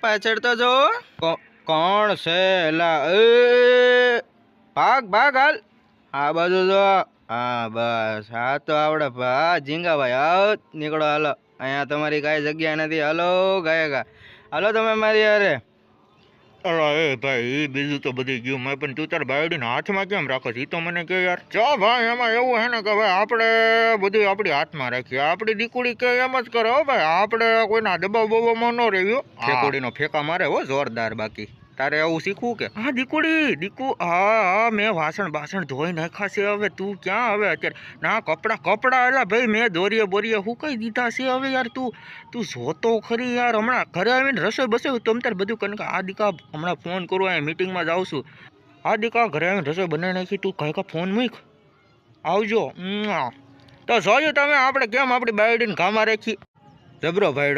પાછળ તો જો. કોણ છે એલા? એ ભાગ ભાગ, હાલ. આ બાજુ જો. હા, બસ. હા તો આવડે. ભા ઝીંગાભાઈ. આવ નીકળો, હાલો. અહીંયા તમારી કાંઈ જગ્યા નથી. હાલો, ગયા ગા. હાલો તમે મારી યારે અરે એ ભાઈ એ બીજું તો બધું ગયું. મેં પણ તું તાર બાયોડીને હાથમાં કેમ રાખો છો? એ તો મને કે યાર ચો ભાઈ એમાં એવું હે ને કે ભાઈ આપણે બધું આપણી હાથમાં રાખીએ. આપણી દીકુડી કે એમ જ કરે હો ભાઈ. આપણે કોઈના દબાવ બબાવમાં ન રહેવું દીકુડીનો ફેંકા મારે હો જોરદાર બાકી. તારે આવું શીખવું કે? હા, દીકુડી, દીકુ, હા હા, મેં વાસણ બાસણ ધોઈ નાખ્યા છે હવે. તું ક્યાં હવે અત્યારે? ના, કપડાં કપડાં એલા ભાઈ, મેં દોરીએ બોરીએ હુકાઈ દીધા છે હવે યાર તું? તું જોતો ખરી યાર. હમણાં ઘરે આવીને રસોઈ બસોઈ તો તાર બધું કરીને આ દીકા હમણાં ફોન કરું અહીંયા મિટિંગમાં જાઉં છું. આ દીકા ઘરે આવીને રસોઈ બનાવી નાખી. તું કઈ ફોન મૂક. આવજો. તો જોયું તમે આપણે કેમ આપણી બાયોડીને ઘામાં રાખી? જબરો ભાઈ